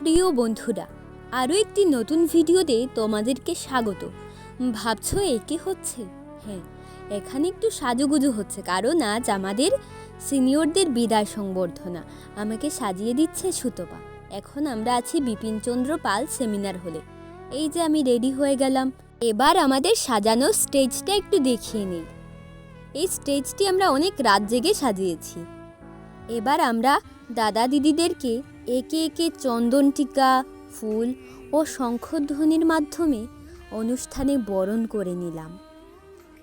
প্রিয় বন্ধুরা, আরও একটি নতুন ভিডিওতে তোমাদেরকে স্বাগত। ভাবছ একে হচ্ছে? হ্যাঁ এখানে একটু সাজুগুজু হচ্ছে, কারণ আজ আমাদের সিনিয়রদের বিদায় সংবর্ধনা। আমাকে সাজিয়ে দিচ্ছে সুতপা। এখন আমরা আছি বিপিনচন্দ্র পাল সেমিনার হলে। এই যে আমি রেডি হয়ে গেলাম। এবার আমাদের সাজানো স্টেজটা একটু দেখিয়ে নিই। এই স্টেজটি আমরা অনেক রাত জেগে সাজিয়েছি। এবার আমরা দাদা দিদিদেরকে একে একে চন্দন টিকা ফুল ও শঙ্খধ্বনির মাধ্যমে অনুষ্ঠানে বরণ করে নিলাম।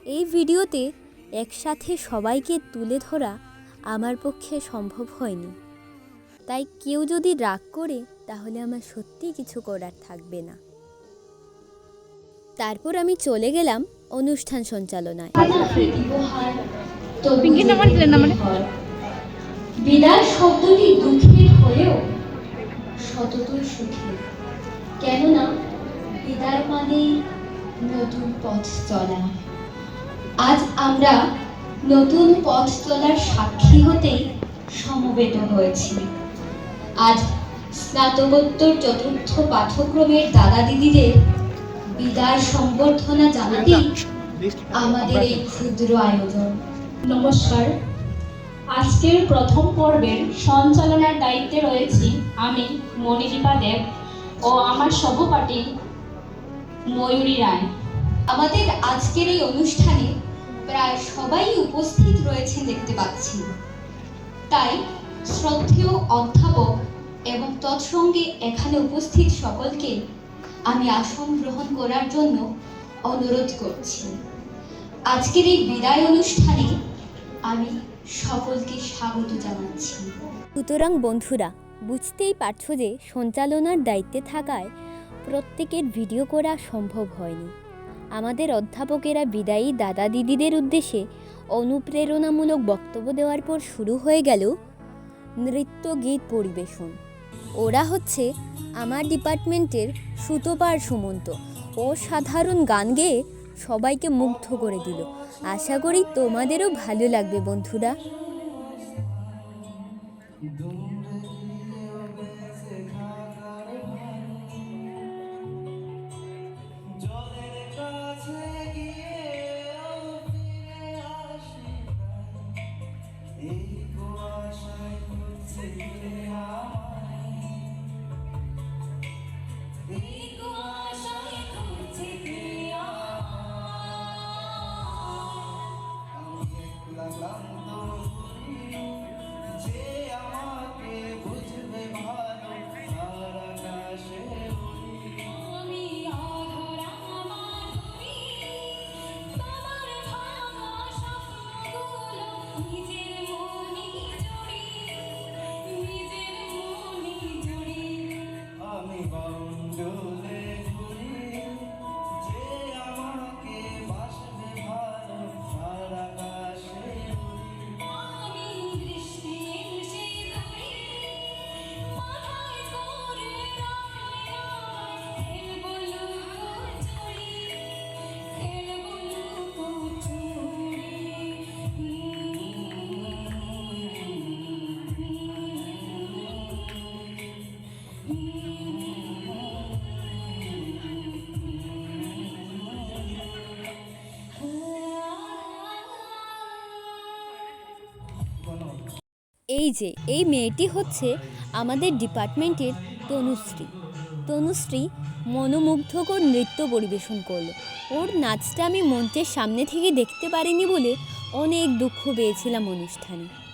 এই ভিডিওতে একসাথে সবাইকে তুলে ধরা আমার পক্ষে সম্ভব হয়নি। তাই কেউ যদি রাগ করে তাহলে আমার সত্যিই কিছু করার থাকবে না। তারপর আমি চলে গেলাম অনুষ্ঠান সঞ্চালনায়? বিদায় শব্দটি দুঃখের হলেও সততই সুখের কেননা বিদায় মানেই নতুন পথ চলা। আজ আমরা নতুন পথ চলার সাক্ষী হতেই সমবেত হয়েছি। আজ স্নাতকোত্তর চতুর্থ পাঠ্যক্রমের দাদা দিদিদের বিদায় সম্বর্ধনা জানাতেই আমাদের এই ক্ষুদ্র আয়োজন। নমস্কার। আজকের প্রথম পর্বের সঞ্চালনার দায়িত্বে রয়েছি আমি মণিদীপা দেব ও আমার সহপাঠী ময়ূরী রায়। আমাদের আজকের এই অনুষ্ঠানে প্রায় সবাই উপস্থিত রয়েছেন দেখতে পাচ্ছি। তাই শ্রদ্ধেয় অধ্যাপক এবং তৎসঙ্গে এখানে উপস্থিত সকলকে আমি আসন গ্রহণ করার জন্য অনুরোধ করছি। আজকের এই বিদায় অনুষ্ঠানে আমি সকলকে স্বাগত জানাচ্ছি। সুতরাং বন্ধুরা, বুঝতেই পারছ যে সঞ্চালনার দায়িত্বে থাকায় প্রত্যেকের ভিডিও করা সম্ভব হয়নি। আমাদের অধ্যাপকেরা বিদায়ী দাদা দিদিদের উদ্দেশ্যে অনুপ্রেরণামূলক বক্তব্য দেওয়ার পর শুরু হয়ে গেল নৃত্য গীত পরিবেশন। ওরা হচ্ছে আমার ডিপার্টমেন্টের সুতোপার সুমন্ত। ও সাধারণ গান গেয়ে সবাইকে মুগ্ধ করে দিল। আশা করি তোমাদেরও ভালো লাগবে বন্ধুরা। এই যে, এই মেয়েটি হচ্ছে আমাদের ডিপার্টমেন্টের তনুশ্রী। তনুশ্রী মনোমুগ্ধকর নৃত্য পরিবেশন করল। ওর নাচটা আমি মঞ্চের সামনে থেকে দেখতে পারিনি বলে অনেক দুঃখ পেয়েছিলাম অনুষ্ঠানে।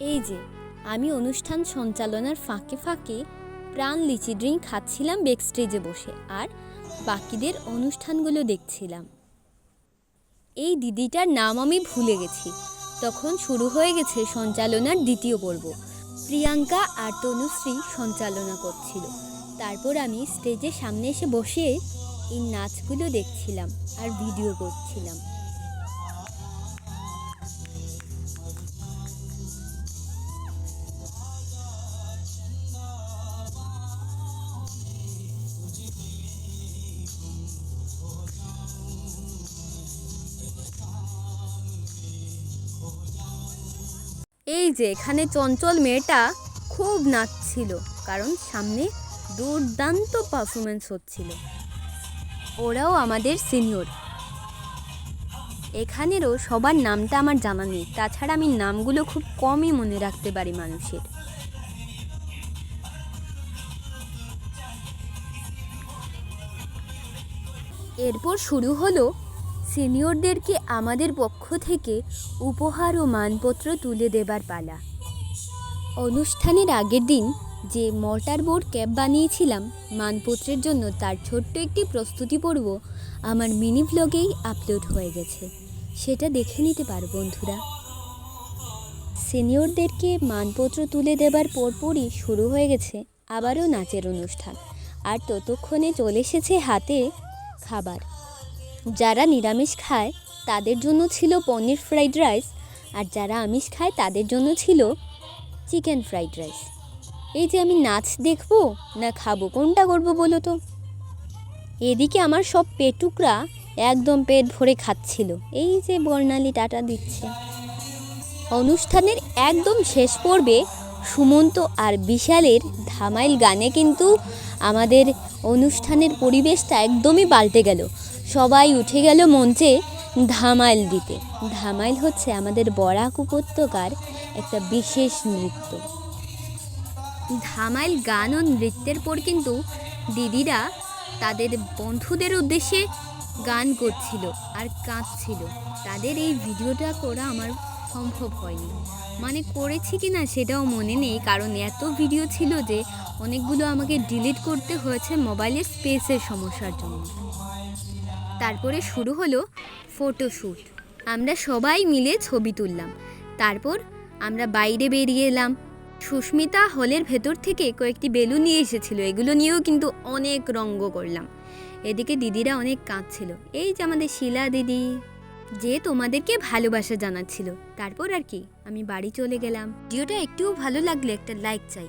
এই যে, আমি অনুষ্ঠান সঞ্চালনার ফাঁকে ফাঁকে প্রাণ লিচি ড্রিঙ্ক খাচ্ছিলাম বেক স্টেজে বসে আর বাকিদের অনুষ্ঠানগুলো দেখছিলাম। এই দিদিটার নাম আমি ভুলে গেছি। তখন শুরু হয়ে গেছে সঞ্চালনার দ্বিতীয় পর্ব। প্রিয়াঙ্কা আর তনুশ্রী সঞ্চালনা করছিল। তারপর আমি স্টেজের সামনে এসে বসে এই নাচগুলো দেখছিলাম আর ভিডিও করছিলাম। এই যে এখানে চঞ্চল মেয়েটা খুব নাচছিল, কারণ সামনে দুর্দান্ত পারফরমেন্স হচ্ছিল। ওরাও আমাদের সিনিয়র এখানেরও সবার নামটা আমার জানা নেই, তাছাড়া আমি নামগুলো খুব কমই মনে রাখতে পারি মানুষের। এরপর শুরু হলো সিনিয়রদেরকে আমাদের পক্ষ থেকে উপহার ও মানপত্র তুলে দেবার পালা? অনুষ্ঠানের আগের দিন যে মর্টার বোর্ড ক্যাব বানিয়েছিলাম, মানপত্রের জন্য তার ছোট্ট একটি প্রস্তুতি পর্ব আমার মিনি ব্লগেই আপলোড হয়ে গেছে। সেটা দেখে নিতে পারো বন্ধুরা। সিনিয়রদেরকে মানপত্র তুলে দেবার পরপরই শুরু হয়ে গেছে আবারও নাচের অনুষ্ঠান। আর ততক্ষণে চলে এসেছে হাতে খাবার। যারা নিরামিষ খায়, তাদের জন্য ছিল পনির ফ্রাইড রাইস, আর যারা আমিষ খায়, তাদের জন্য ছিল চিকেন ফ্রাইড রাইস। এই যে আমি নাচ দেখব, না খাব কোনটা করব বলো তো? এদিকে আমার সব পেটুকরা একদম পেট ভরে খাচ্ছিল। এই যে বর্ণালী টাটা দিচ্ছে। অনুষ্ঠানের একদম শেষ পর্বে সুমন্ত আর বিশালের ধামাইল গানে কিন্তু আমাদের অনুষ্ঠানের পরিবেশটা একদমই পাল্টে গেল। সবাই উঠে গেল মঞ্চে ধামাইল দিতে। ধামাইল হচ্ছে আমাদের বরাক উপত্যকার একটা বিশেষ নৃত্য। ধামাইল গান ও নৃত্যের পর কিন্তু দিদিরা তাদের বন্ধুদের উদ্দেশ্যে গান করছিল আর কাঁদছিল। তাদের এই ভিডিওটা করা আমার সম্ভব হয়নি। মানে করেছি কি না সেটাও মনে নেই, কারণ এত ভিডিও ছিল যে অনেকগুলো আমাকে ডিলিট করতে হয়েছে মোবাইলের স্পেসের সমস্যার জন্য। তারপরে শুরু হলো ফটোশ্যুট। আমরা সবাই মিলে ছবি তুললাম। তারপর আমরা বাইরে বেরিয়ে এলাম। সুস্মিতা হলের ভেতর থেকে কয়েকটি বেলুন নিয়ে এসেছিল। এগুলো নিয়েও কিন্তু অনেক রঙ্গ করলাম। এদিকে দিদিরা অনেক কাঁদছিল। এই যে আমাদের শিলা দিদি, যে তোমাদেরকে ভালোবাসা জানাচ্ছিল। তারপর আর কি, আমি বাড়ি চলে গেলাম। ভিডিওটা একটুও ভালো লাগলে একটা লাইক চাই।